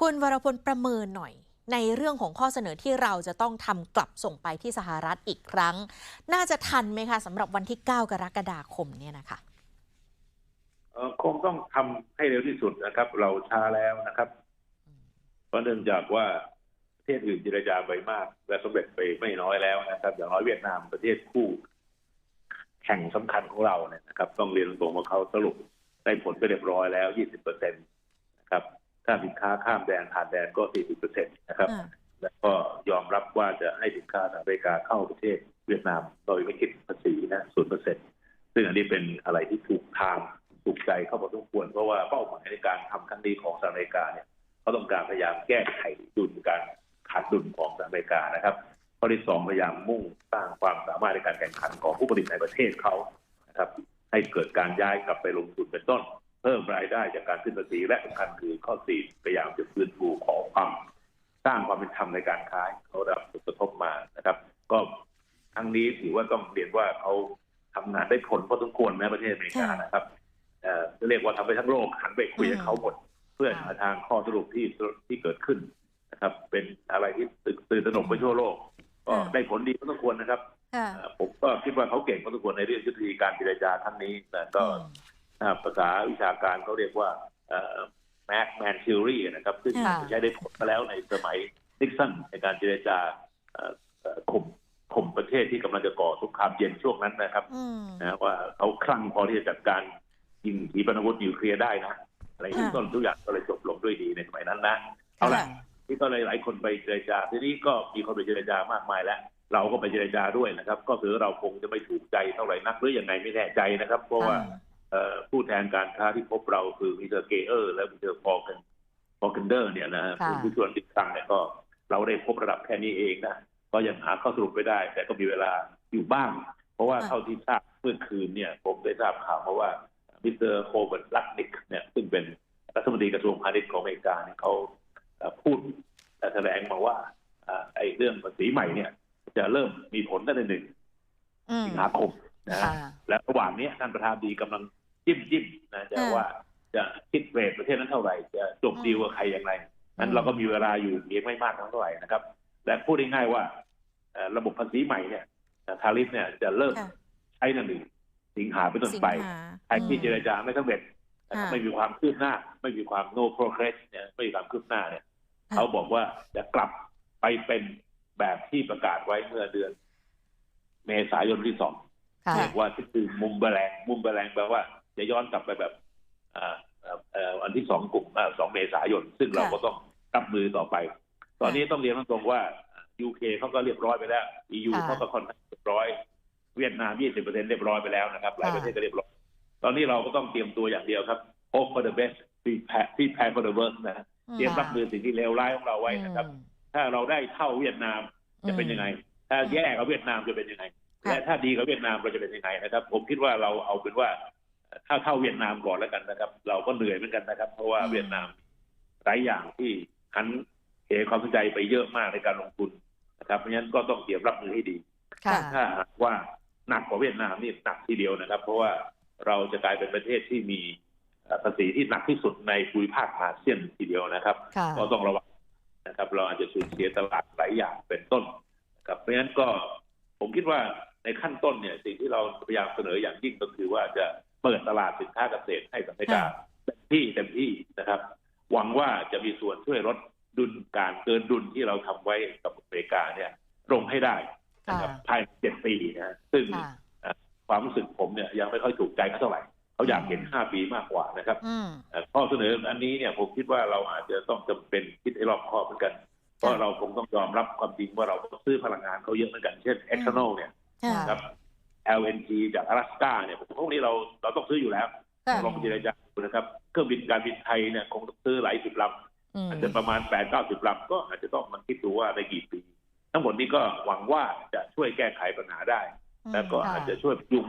คุณวรพลประเมินหน่อย ในเรื่องของข้อเสนอที่เราจะต้องทำกลับส่งไปที่สหรัฐอีกครั้ง น่าจะทันไหมคะสำหรับวันที่ 9 กรกฎาคมเนี่ยนะคะเอ่อคงต้องทำให้เร็วที่สุดนะครับ เราช้าแล้วนะครับ เพราะเนื่องจากว่าประเทศอื่นเจรจาไปมาก และสำเร็จไปไม่น้อยแล้วนะครับ อย่างน้อยเวียดนามประเทศคู่ แข่งสำคัญของเราเนี่ยนะครับ ต้องเรียนตรงๆว่าเขาสรุปได้ผลไปเรียบร้อยแล้ว 20เปอร์เซ็นตนะครับ ถ้าสินค้าข้ามแดนผ่านแดนก็ 40เปอร์เซ็นตนะครับอ่าแล้วก็ยอมรับว่าจะให้สินค้าจากอเมริกาเข้าประเทศเวียดนามโดยไม่คิดภาษีนะศูนย์เปอร์เซ็นซึ่งอันนี้เป็นอะไรที่ถูกทางถูกใจเข้าพอสมควรเพราะว่าเป้าหมายในการทำครั้งนี้ของสหรัฐอเมริกาเนี่ยเขาต้องการพยายามแก้ไขดุลการขาดดุลของสหรัฐอเมริกานะครับข้อที่สองพยายามมุ่งสร้างความสามารถในการแข่งขันของผู้ผลิตในประเทศเขานะครับ ให้เกิดการย้ายกลับไปลงทุนเป็นต้นเพิ่มรายได้จากการขึ้นภาษีและสำคัญคือข้อสี่พยายามจะฟื้นฟูของความสร้างความเป็นธรรมในการค้าให้เขาได้รับผลกระทบมานะครับ ก็ทั้งนี้ถือว่าต้องเรียนว่าเขาทำงานได้ผลพอสมควรแม้ประเทศอเมริกาค่ะนะครับเอ่อเรียกว่าทำไปทั้งโลกหันไปคุยกับอืมเขาหมดเพื่อค่ะหาทางข้อสรุปที่ที่เกิดขึ้นนะครับ เป็นอะไรที่ตื่นตื่นตระหนกไปทั่วโลก ก็ได้ผลดีพอสมควรนะครับค่ะเอ่อผมก็คิดว่าเขาเก่งพอสมควรในเรื่องยุทธวิธีการเจรจาครั้งนี้แต่ก็อ่า ภาษาวิชาการเขาเรียกว่าแม็กแมนทิวรีนะครับ ซึ่งค่ะใช้ได้ผลมาแล้วในสมัยนิกสันในการเจรจาเอ่อเอ่อข่มข่มประเทศที่กำลังจะก่อสงครามเย็นช่วงนั้นนะครับอืมนะว่าเขาคลั่งพอที่จะจัดการยิงขีปนาวุธนิวเคลียร์ได้นะอะไรที่ค่ะต้นทุกอย่างก็เลยจบลงด้วยดีในสมัยนั้นนะเอาละค่ะที่ก็เลยหลายคนไปเจรจา ทีนี้ก็มีคนไปเจรจามากมายแล้ว เราก็ไปเจรจาด้วยนะครับ ก็คือเราคงจะไม่ถูกใจเท่าไหร่นักหรือยังไงไม่แน่ใจนะครับ เพราะว่าเอ่อ ผู้แทนการค้าที่พบเราคือมิสเตอร์เกเออร์ และมิสเตอร์ฟอร์กันฟอร์กันเดอร์เนี่ยนะฮะค่ะคือผู้ชวนติดครั้งเนี่ยก็เราได้พบระดับแค่นี้เองนะก็ยังหาข้อสรุปไม่ได้ แต่ก็มีเวลาอยู่บ้าง เพราะว่าค่ะเท่าที่ทราบเมื่อคืนเนี่ย ผมได้ทราบข่าวมาว่ามิสเตอร์โคเบิร์ตลักนิกเนี่ยซึ่งเป็นรัฐมนตรีกระทรวงพาณิชย์ของอเมริกาเนี่ยเขาเอ่อพูดและแถลงมาว่าอ่าไอ้เรื่องภาษีใหม่เนี่ย จะเริ่มมีผลตั้งแต่หนึ่งอืมสิงหาคมนะฮะค่ะและระห ว่างนี้ท่านประธานดีกำลังจิ้มจิ้มนะจะอ่าว่าจะคิดเรทประเทศนั้นเท่าไหร่ จะจบอืมดีลกับใครอย่างไรนั้นอืมเราก็มีเวลาอยู่เพียงไม่มากเท่าไหร่นะครับและพูดง่ายๆว่าเอ่อระบบภาษีใหม่เนี่ยทาริฟเนี่ยจะเริ่มค่ะใช้ในหนึ่งสิงหาเป็นต้นสิงไปหาใครที่อืมเจรจาไม่สำเร็จนะครับค่ะไม่มีความคืบหน้า ไม่มีความ no progress เนี่ยไม่มีความคืบหน้าเนี่ยค่ะเขาบอกว่าจะกลับไปเป็นแบบที่ประกาศไว้เมื่อเดือน เมษายนที่สอง ค่ะเรียกว่าที่คือมุมแบลงมุมแบลงแปลว่า จะย้อนกลับไปแบบอ่าเอ่อเอ่อวันที่สองกลุ่มสองเมษายน ซึ่งเราค่ะก็ต้องรับมือต่อไป ตอนนี้ต้องเรียนตรงๆว่ายูเคเขาก็เรียบร้อยไปแล้ว EU ค่ะเขาก็ค่อนข้างเรียบร้อย เวียดนาม20เปอร์เซ็นเรียบร้อยไปแล้วนะครับหลายค่ะประเทศก็เรียบร้อย ตอนนี้เราก็ต้องเตรียมตัวอย่างเดียวครับ hope for the best prepare prepare for the worst นะฮะเตรียมรับมือสิ่งที่เลวร้ายของเราไว้นะครับอืมถ้าเราได้เท่าเวียดนามจะเป็นยังไง ถ้าแย่กับเวียดนามจะเป็นยังไงค่ะ และถ้าดีกับเวียดนามเราจะเป็นยังไงนะครับ ผมคิดว่าเราเอาเป็นว่าถ้าเท่าเวียดนามก่อนแล้วกันนะครับ เราก็เหนื่อยเหมือนกันนะครับ เพราะว่าอืมเวียดนามหลายอย่างที่หันเหความสนใจไปเยอะมากในการลงทุนนะครับเพราะฉะนั้นก็ต้องเตรียมรับมือให้ดีค่ะถ้าหากว่าหนักกว่าเวียดนามนี่หนักทีเดียวนะครับ เพราะว่าเราจะกลายเป็นประเทศที่มีเอ่อภาษีที่หนักที่สุดในภูมิภาคอาเซียนทีเดียวนะครับค่ะก็ต้องระวังนะครับ เราอาจจะสูญเสียตลาดหลายอย่างเป็นต้นนะครับเพราะฉะนั้นก็ผมคิดว่า ในขั้นต้นเนี่ยสิ่งที่เราพยายามเสนออย่างยิ่งก็คือว่าจะเปิดตลาดสินค้าเกษตรให้กับอเมริกาค่ะเต็มที่เต็มที่นะครับ หวังว่าจะมีส่วนช่วยลดดุลการเกินดุลที่เราทำไว้กับอเมริกาเนี่ยลงให้ได้นะครับค่ะภายในเจ็ดปีนะฮะซึ่งค่ะความรู้สึกผมเนี่ยยังไม่ค่อยถูกใจเขาเท่าไหร่เขาอยากเห็นห้าปีมากกว่านะครับอืมเอ่อข้อเสนออันนี้เนี่ยผมคิดว่าเราอาจจะต้องจำเป็นคิดให้รอบคอบเหมือนกันเพราะเราคงต้องยอมรับความจริงว่าเราต้องซื้อพลังงานเขาเยอะเหมือนกันเช่น e อ t a n o l เนี่ยค่ะนะ ครับ LNG จากอลาสก้าเนี่ยพวกนี้เราเราต้องซื้ออยู่แล้วค่ะลองเจรจาดูนะครับ เครื่องบินการบินไทยเนี่ยคงต้องซื้อหลายสิบลอืมำอาจจะประมาณแปดเก้าสิบลำก็อาจจะต้องมาคิดดูว่าในกี่ปี ทั้งหมดนี้ก็หวังว่าจะช่วยแก้ไขปัญหาได้ แล้วก็อาจจะช่วยพยุง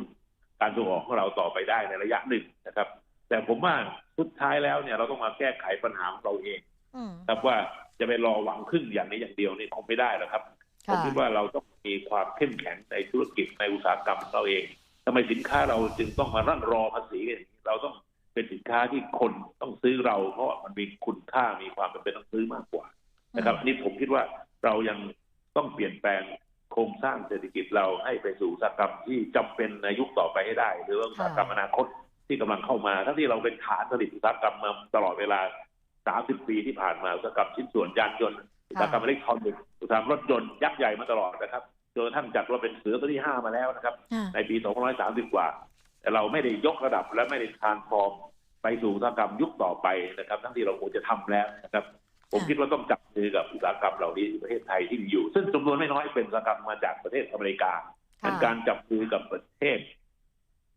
การส่งออกของเราต่อไปได้ในระยะหนึ่งนะครับ แต่ผมว่าสุดท้ายแล้วเนี่ยเราต้องมาแก้ไขปัญหาของเราเองอืมครับว่าจะไปรอหวังพึ่งอย่างนี้อย่างเดียวนี่คงไม่ได้หรอกครับ ผมค่ะคิดว่าเราต้องมีความเข้มแข็งในธุรกิจในอุตสาหกรรมของเราเองทำไมสินค้าเราจึงต้องมารั่งรอภาษีกันอย่างนี้เราต้องเป็นสินค้าที่คนต้องซื้อเรา เพราะว่ามันมีคุณค่ามีความเป็นต้องซื้อมากกว่านะครับอันนี้ผมคิดว่าเรายังต้องเปลี่ยนแปลงโครงสร้างเศรษฐกิจเราให้ไปสู่อุตสาหกรรมที่จำเป็นในยุคต่อไปให้ได้ หรือว่าอุตสาหกรรมอนาคตที่กำลังเข้ามาทั้งที่เราเป็นฐานผลิตอุตสาหกรรมมาตลอดเวลา 30 ปีที่ผ่านมาอุตสาหกรรมชิ้นส่วนยานยนต์ อุตสาหกรรมอิเล็กทรอนิกส์อุตสาหกรรมรถยนต์ยักษ์ใหญ่มาตลอดนะครับจนกระทั่งจัดว่าเป็นเสือตัวที่ห้ามาแล้วนะครับค่ะในปี2530 กว่า แต่เราไม่ได้ยกระดับและไม่ได้ทานฟอร์มไปสู่อุตสาหกรรมยุคต่อไปนะครับ ทั้งที่เราควรจะทำแล้วนะครับ ผมค่ะคิดว่าต้องจับมือกับอุตสาหกรรมเหล่านี้ที่ประเทศไทยที่มีอยู่ ซึ่งจำนวนไม่น้อยเป็นอุตสาหกรรมมาจากประเทศอเมริกาเป็นการจับมือกับประเทศ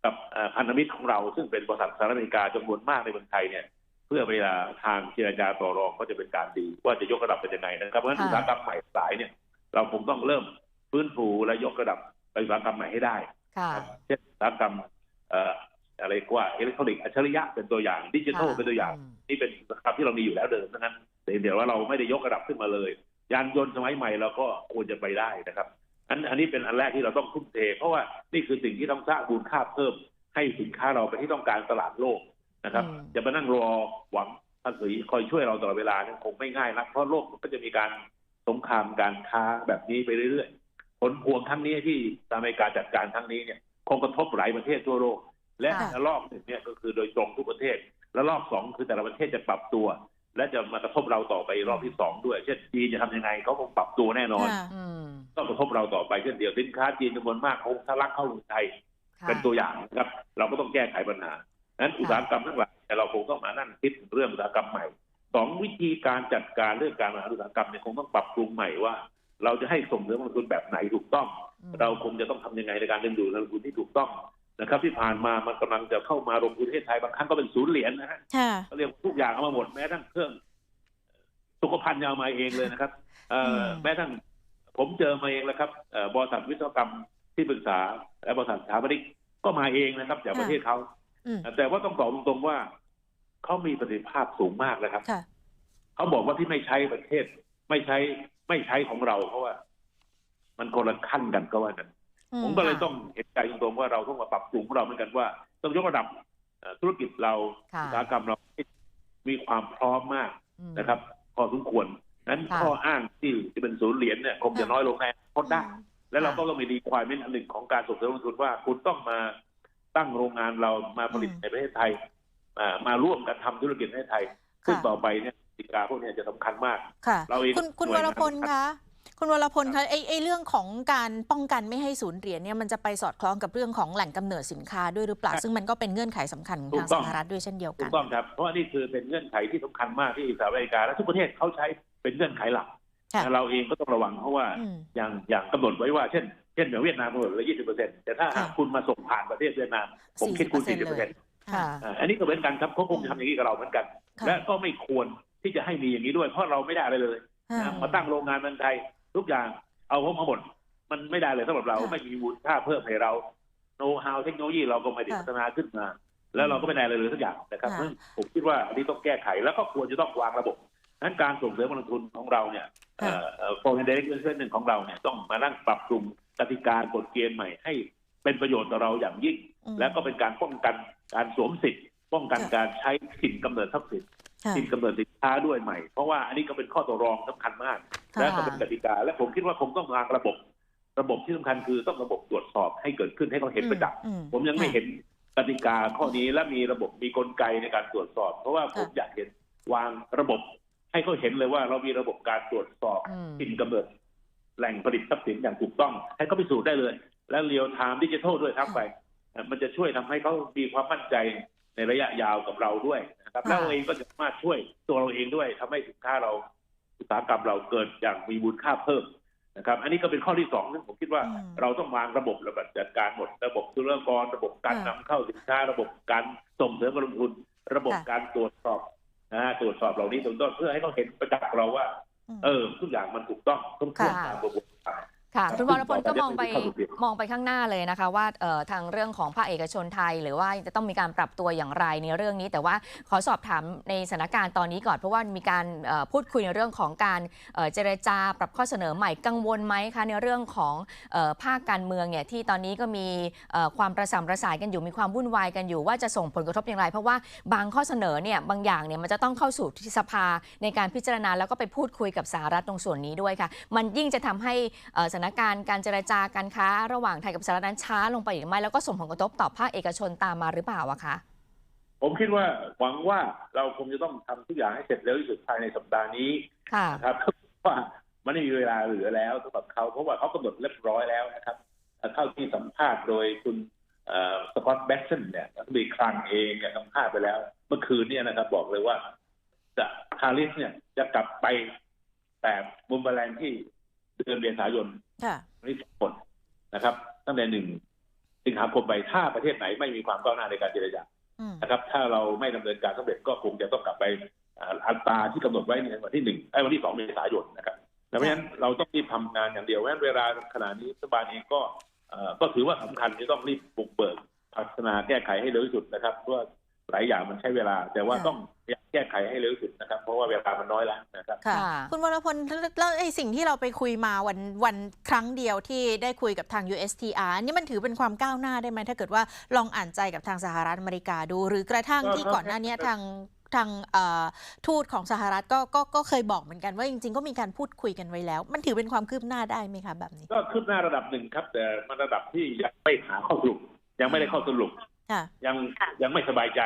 กับเอ่อพันธมิตรของเราซึ่งเป็นบริษัทสหรัฐอเมริกาจำนวนมากในเมืองไทยเนี่ยเพื่อเวลาทางเจรจาต่อรองก็จะเป็นการดีว่าจะยกระดับเป็นยังไงนะครับเพราะฉะนั้นค่ะอุตสาหกรรมใหม่สายเนี่ยเราคงต้องเริ่มฟื้นฟูและยกระดับไปอุตสาหกรรมใหม่ให้ได้ค่ะครับเช่นอุตสาหกรรมเอ่ออะไรก็ว่าอิเล็กทรอนิกส์อัจฉริยะเป็นตัวอย่างดิจิทัลค่ะเป็นตัวอย่างอืมนี่เป็นอุตสาหกรรมที่เรามีอยู่แล้วเดิมทั้งนั้นแต่เดี๋ยวว่าเราไม่ได้ยกระดับขึ้นมาเลย ยานยนต์สมัยใหม่เราก็ควรจะไปได้นะครับอันอันนี้เป็นอันแรกที่เราต้องทุ่มเท เพราะว่านี่คือสิ่งที่ต้องสร้างมูลค่าเพิ่ม ให้สินค้าเราไปที่ต้องการตลาดโลก นะครับอืมจะมานั่งรอหวังภาษีคอยช่วยเราตลอดเวลาเนี่ยคงไม่ง่ายนักเพราะโลกมันก็จะมีการสงครามการค้าแบบนี้ไปเรื่อยๆ ผลพวงครั้งนี้ที่อเมริกาจัดการครั้งนี้เนี่ยคงกระทบหลายประเทศทั่วโลก และค่ะระลอกหนึ่งเนี่ยก็คือโดยตรงทุกประเทศและรอบสองคือแต่ละประเทศจะปรับตัว และจะมากระทบเราต่อไปรอบที่สองด้วย เช่นจีนจะทำยังไงเขาคงปรับตัวแน่นอนค่ะอืมต้องกระทบเราต่อไปเช่นเดียวสินค้าจีนจำนวนมากคงทะลักเข้าเมืองไทยค่ะเป็นตัวอย่างนะครับ เราก็ต้องแก้ไขปัญหา นั้นอุตสาหกรรมทั้งหลายแต่เราคงต้องมานั่งคิดเรื่องอุตสาหกรรมใหม่สองวิธีการจัดการเรื่องการบริหารอุตสาหกรรมเนี่ยคงต้องปรับปรุงใหม่ว่า เราจะให้ส่งเสริมลงทุนแบบไหนถูกต้องอืมเราคงจะต้องทำยังไงในการดึงดูดนักลงทุนที่ถูกต้องนะครับ ที่ผ่านมามันกำลังจะเข้ามาลงทุนประเทศไทยบางครั้งก็เป็นศูนย์เหรียญนะฮะค่ะเขาเรียกทุกอย่างเอามาหมดแม้ทั้งเครื่องสุขภัณฑ์ยเอามาเองเลยนะครับเอ่ออมแม้ทั้งผมเจอมาเองแล้วครับเอ่อบริษัทวิศวกรรมที่ปรึกษาและบริษัทสถาปนิกก็มาเองนะครับ จากประเทศเขาอืม แต่ว่าต้องตอบตรงๆว่าเขามีประสิทธิภาพสูงมากนะครับค่ะเขาบอกว่าที่ไม่ใช้ประเทศ ไม่ใช้ไม่ใช้ของเราเพราะว่า มันคนละขั้นกันก็ว่ากันอืผมก็เลยค่ะต้องเห็นใจตรงๆว่าเราต้องมาปรับปรุงของเราเหมือนกันว่า ต้องยกระดับเอ่อธุรกิจเราค่ะอุตสาหกรรมเราให้มีความพร้อมมากอืมนะครับ พอสมควรนั้นค่ะข้ออ้างที่จะเป็นศูนย์เหรียญเนี่ยคงจะน้อยลงแน่พ้นได้แล้วเราค่ะก็ต้องมีดีควายเมนอันหนึ่งของการส่งเสริมลงทุนว่า คุณต้องมา ตั้งโรงงานเรามาผลิตอืมในประเทศไทยอ่ามาร่วมกันทำธุรกิจในประเทศไทย ซึ่งค่ะต่อไปเนี่ยกติกาพวกเนี้จะสำคัญมากค่ะเราเองคุณคุณหน่ววยรงานพลคะคุณวรพลคะไอไอเรื่องของการป้องกันไม่ให้ศูนย์เหรียญเนี่ยมันจะไปสอดคล้องกับเรื่องของแหล่งกำเนิดสินค้าด้วยหรือเปล่า ซึ่งมันก็เป็นเงื่อนไขสำคัญของถูทางกต้สองหรัฐด้วยเช่นเดียวถูกันกต้องครับเพราะว่านี่คือเป็นเงื่อนไขที่สำคัญมากที่สหรัฐอเมริกาและทุกประเทศเขาใช้เป็นเงื่อนไขหลักค่ะเราเองก็ต้องระวังเพราะว่าอืมอย่างอย่างกำหนดไว้ว่า เช่นเช่นอย่างเวียดนามกำหนดไว้ยี่สิบเปอร์เซ็นต์แต่ถ้าหากค่ะคุณมาส่งผ่านประเทศเวียดนาม ผมคิดคุณสี่สิบเปอร์เซ็นต์ค่ะอันนี้ก็เหมือนกันครับเขาคงจะทำอย่างนี้กับเราเหมือนกันค่ะและก็ไม่ควรที่จะให้มีอย่างนี้ด้วย เพราะเราไม่ได้อะไรเลยค่ะนะมาตั้งโรงงานเมืองไทยทุกอย่างเอาเข้ามาหมด มันไม่ได้เลยสำหรับเราค่ะไม่มีมูลค่าเพิ่มให้เราโน้ตฮาวเทคโนโลยีเราก็ไม่ได้ค่ะพัฒนาขึ้นมา แล้วเราก็ไม่ได้อะไรเลยสักอย่างนะครับค่ะเพราะฉะนั้นผมคิดว่าอันนี้ต้องแก้ไขแล้วก็ควรจะต้องวางระบบนั้นการส่งเสริมการลงทุนของเราเนี่ยค่ะโฟร์เดเรกเนหนึ่งของเราเนี่ยต้องมานั่งปรับปรุง กติกากฎเกณฑ์ใหม่ให้เป็นประโยชน์ต่อเราอย่างยิ่งอืมและก็เป็นการป้องกันการสวมสิทธิ์ ป้องกันค่ะการใช้ถิ่นกำเนิดทรัพย์สินค่ะถิ่นกำเนิดสินค้าด้วยใหม่ เพราะว่าอันนี้ก็เป็นข้อต่อรองสำคัญมากค่ะและก็เป็นกติกา และผมคิดว่าคงต้องวางระบบ ระบบที่สำคัญคือต้องระบบตรวจสอบให้เกิดขึ้นให้เขาเห็นประจักษ์อืผมยังไม่เห็นกติกาข้อนี้และมีระบบมีกลไกในการตรวจสอบ เพราะว่าผมค่ะอยากเห็นวางระบบให้เขาเห็นเลยว่าเรามีระบบการตรวจสอบอืมถิ่นกำเนิด แหล่งผลิตทรัพย์สินอย่างถูกต้อง ให้เขาพิสูจน์ได้เลย และเรียลไทม์ดิจิทัลด้วยทั้งไปเอ่อมันจะช่วยทำให้เขามีความมั่นใจในระยะยาวกับเราด้วยนะครับค่ะแล้วเราเองก็จะสามารถช่วยตัวเราเองด้วยทำให้สินค้าเราอุตสาหกรรมเราเกิดอย่างมีมูลค่าเพิ่มนะครับ อันนี้ก็เป็นข้อที่สองซึ่งผมคิดว่าอืมเราต้องวางระบบระบบจัดการหมด ระบบธุรกรระบบการค่ะนำเข้าสินค้า ระบบการส่งเสริมการลงทุน ระบบค่ะการตรวจสอบนะฮะตรวจสอบเหล่านี้ตรงต้นเพื่อให้เขาเห็นประจักษ์เราว่าม เออทุกอย่างมันถูกต้องต้องควรค่ะตามกระบวนการ ค่ะครับคุณวรพลก็มองไปเข้าสู่เกมมองไปข้างหน้าเลยนะคะ ว่าเอ่อทางเรื่องของภาคเอกชนไทย หรือว่าจะต้องมีการปรับตัวอย่างไรในเรื่องนี้ แต่ว่าขอสอบถามในสถานการณ์ตอนนี้ก่อน เพราะว่ามีการเอ่อพูดคุยในเรื่องของการเอ่อเจรจาปรับข้อเสนอใหม่กังวลไหมคะในเรื่องของเอ่อภาคการเมืองเนี่ยที่ตอนนี้ก็มีเอ่อความประสามประสานกันอยู่มีความวุ่นวายกันอยู่ว่าจะส่งผลกระทบอย่างไร เพราะว่าบางข้อเสนอเนี่ยบางอย่างเนี่ยมันจะต้องเข้าสู่ที่สภาในการพิจารณาแล้วก็ไปพูดคุยกับสหรัฐตรงส่วนนี้ด้วยค่ะ มันยิ่งจะทำให้เอ่อสถานการณ์การเจรจาการค้าระหว่างไทยกับสหรัฐนั้นช้าลงไปอีกไหมแล้วก็ส่งผลกระทบต่อภาคเอกชนตามมาหรือเปล่าอะคะผมคิดว่าหวังว่าเราคงจะต้องทำทุกอย่างให้เสร็จเร็วที่สุดภายในสัปดาห์นี้ค่ะนะครับว่ามันไม่มีเวลาเหลือแล้วสำหรับเขาเพราะว่าเขากำหนดเรียบร้อยแล้วนะครับเอ่อเข้าที่สัมภาษณ์โดยคุณสกอตแบ็กสันเนี่ยรัฐมนตรีคลังเองเนี่ยสัมภาษณ์ไปแล้ว เมื่อคืนเนี่ยนะครับ บอกเลยว่าจะฮาริสเนี่ยจะกลับไปแต่มุมแมลงที่ เดือนเมษายนค่ะนี้สองคนนะครับ ตั้งแต่หนึ่งสิงหาคมไปถ้าประเทศไหนไม่มีความก้าวหน้าในการเจรจาอืมนะครับ ถ้าเราไม่ดำเนินการสำเร็จก็คงจะต้องกลับไปอ่าอัตราที่กำหนดไว้ในวันที่หนึ่งไอ้ยวันที่สองเมษายนนะครับดังนั้นเราต้องรีบทำงานอย่างเดียวเพราะฉะนั้นเวลาขณะนี้รัฐบาลเองก็เอ่อก็ถือว่าสำคัญที่ต้องรีบบุกเบิกพัฒนาแก้ไขให้เร็วที่สุดนะครับเพราะว่าหลายอย่างมันใช้เวลา แต่ว่าค่ะต้อง แก้ไขให้เร็วที่สุดนะครับ เพราะว่าเวลามันน้อยแล้วนะครับ ค่ะค่ะคุณวรพลแล้วแล้วไอ้สิ่งที่เราไปคุยมาวันวันครั้งเดียวที่ได้คุยกับทาง USTR นี่มันถือเป็นความก้าวหน้าได้ไหมถ้าเกิดว่าลองอ่านใจกับทางสหรัฐอเมริกาดู หรือกระทั่งก็ที่ก็ก่อนหน้านี้ก็ทางทางเอ่อทูตของสหรัฐก็ก็ก็เคยบอกเหมือนกันว่าจริง ๆ ก็มีการพูดคุยกันไว้แล้ว มันถือเป็นความคืบหน้าได้ไหมคะแบบนี้ ก็คืบหน้าระดับหนึ่งครับ แต่มันระดับที่ยังไม่หาข้อสรุปยังไม่ได้ข้อสรุปค่ะยังยังไม่สบายใจ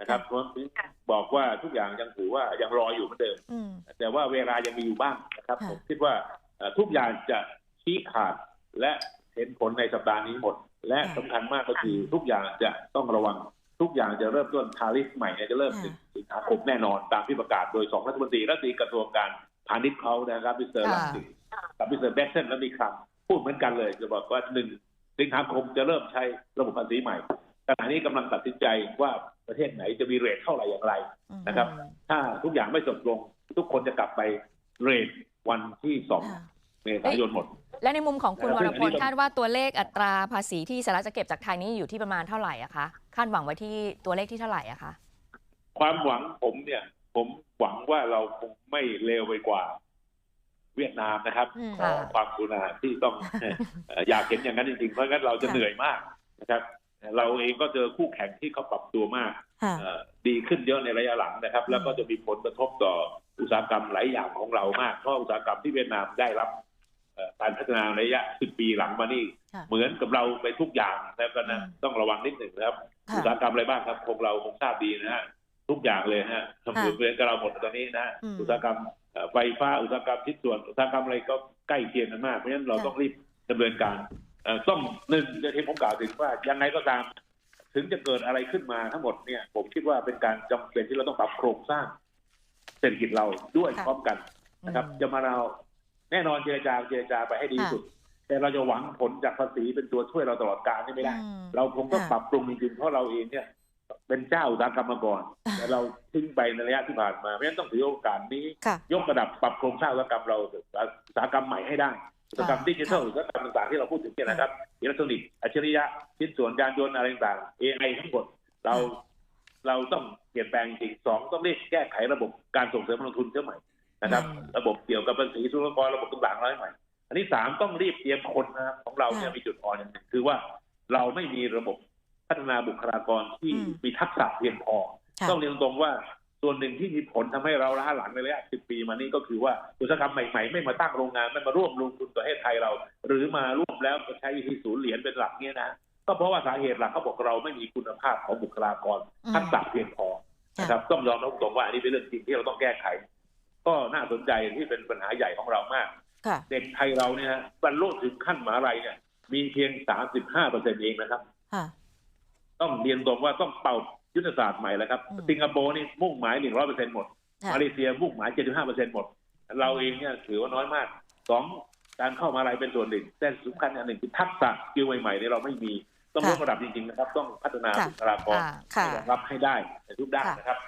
นะครับเพราะฉะนั้นบอกว่าทุกอย่างยังถือว่ายังรออยู่เหมือนเดิมอืมแต่ว่าเวลายังมีอยู่บ้างนะครับค่ะผมคิดว่าเอ่อทุกอย่างจะชี้ขาดและเห็นผลในสัปดาห์นี้หมด และสำคัญมากก็คือทุกอย่างจะต้องระวังทุกอย่างจะเริ่มต้นทาริฟใหม่เนี่ยจะเริ่มหนึ่งสิงหาคมแน่นอนตามที่ประกาศโดยสองรัฐมนตรีรัฐมนตรีกระทรวงการพาณิชย์เขานะครับมิสเตอร์ค่ะลังสิกับมิสเตอร์แบ็กเซนและมีคำพูดเหมือนกันเลย จะบอกว่าหนึ่งสิงหาคมจะเริ่มใช้ระบบภาษีใหม่ขณะนี้กำลังตัดสินใจว่า ประเทศไหนจะมีเรทเท่าไหร่อย่างไรอืมนะครับ ถ้าทุกอย่างไม่จบลง ทุกคนจะกลับไปเรทวันที่สองค่ะเมษายนหมด และในมุมของคุณแล้ววซึ่รงอันพนี้ลก็คาดว่าตัวเลขอัตราภาษีที่สหรัฐจะเก็บจากไทยนี้อยู่ที่ประมาณเท่าไหร่อะคะคาดหวังไว้ที่ตัวเลขที่เท่าไหร่อะคะความหวังผมเนี่ย ผมหวังว่าเราคงไม่เลวไปกว่าเวียดนามนะครับอืมขอความกรุณาที่ต้องเอ่ออยากเห็นอย่างนั้นจริงๆ เพราะงั้นเราจะค่ะเหนื่อยมากนะครับ เราเองก็เจอคู่แข่งที่เขาปรับตัวมากค่ะเอ่อดีขึ้นเยอะในระยะหลังนะครับ แล้วก็จะมีผลกระทบต่ออุตสาหกรรมหลายอย่างของเรามากเพราะอุตสาหกรรมที่เวียดนามได้รับเอ่อการพัฒนาในระยะ10ปีหลังมานี่ค่ะเหมือนกับเราไปทุกอย่างแล้วก็นะอืมต้องระวังนิดหนึ่งนะครับค่ะอุตสาหกรรมอะไรบ้างครับคงเราคงทราบดีนะฮะทุกอย่างเลยฮะทำเหมือนเหมือนกับเราหมดตอนนี้นะฮะอืมอุตสาหกรรมเอ่อไฟฟ้าอุตสาหกรรมชิ้นส่วนอุตสาหกรรมอะไรก็ใกล้เคียงกันมากเพราะฉะนั้นเราค่ะต้องรีบดำเนินการเอ่อ ต้องหนึ่งอย่างที่ผมกล่าวถึงว่ายังไงก็ตาม ถึงจะเกิดอะไรขึ้นมาทั้งหมดเนี่ย ผมคิดว่าเป็นการจำเป็นที่เราต้องปรับโครงสร้างเศรษฐกิจเราด้วยค่ะพร้อมกันนะครับอืมจะมาเราแน่นอนเจรจาเจรจาไปให้ดีที่สุด แต่เราจะหวังผลจากภาษีเป็นตัวช่วยเราตลอดกาลนี่ไม่ได้อืมเราคงต้องค่ะปรับปรุงจริงๆเพราะเราเองเนี่ยเป็นเจ้าอุตสาหกรรมมาก่อนแต่เราทิ้งไปในระยะที่ผ่านมาเพราะฉะนั้นต้องถือโอกาสนี้ค่ะยกระดับปรับโครงสร้างอุตสาหกรรมเราอุตสาหกรรมใหม่ให้ได้ อุตสาหกรรมค่ะดิจิทัลอุตสาหกรรมต่างๆที่เราพูดถึงเนี่ยนะครับอิเล็กทรอนิกส์อัจฉริยะชิ้นส่วนยานยนต์อะไรต่างๆ AI ทั้งหมดเราเราต้องเปลี่ยนแปลงจริงสองต้องรีบแก้ไขระบบการส่งเสริมการลงทุนเชื่อใหม่นะครับอืมระบบเกี่ยวกับภาษีศุลกากรระบบต่างๆเราให้ใหม่ อันที่สามต้องรีบเตรียมคนนะครับของเราเนี่ยค่ะมีจุดอ่อนอย่างหนึ่งคือว่าเราไม่มีระบบพัฒนาบุคลากรที่อืมมีทักษะเพียงพอค่ะต้องเรียนตรงๆว่า ส่วนหนึ่งที่มีผลทำให้เราล้าหลังในระยะ 10 ปีมานี้ก็คือว่าอุตสาหกรรมใหม่ๆ ไม่มาตั้งโรงงานไม่มาร่วมลงทุนประเทศไทยเรา หรือมาร่วมแล้วก็ใช้วิธีศูนย์เหรียญเป็นหลักเนี่ยนะก็เพราะว่าสาเหตุหลักเขาบอกเราไม่มีคุณภาพของบุคลากรอืมทักษะเพียงพอนะครับต้องยอมรับตรงๆว่าอันนี้เป็นเรื่องจริงที่เราต้องแก้ไข ก็น่าสนใจที่เป็นปัญหาใหญ่ของเรามากค่ะเด็กไทยเราเนี่ยฮะบรรลุถึงขั้นมหาลัยเนี่ย มีเพียง35เปอร์เซ็นต์เองนะครับค่ะต้องเรียนตรงว่าต้องเป่า ยุทธศาสตร์ใหม่แล้วครับอืมสิงคโปร์นี่มุ่งหมาย100เปอร์เซ็นต์หมดค่ะมาเลเซียมุ่งหมาย75เปอร์เซ็นต์หมด เราเองเนี่ยถือว่าน้อยมากสองการเข้ามาอะไรเป็นส่วนหนึ่ง แต่สำคัญอันหนึ่งคือทักษะสกิลใหม่ๆเนี่ยเราไม่มี ต้องยกระดับจริงๆนะครับ ต้องพัฒนาค่ะบุคลากรค่ะค่ะให้รองรับให้ได้ในทุกด้านค่ะนะครับ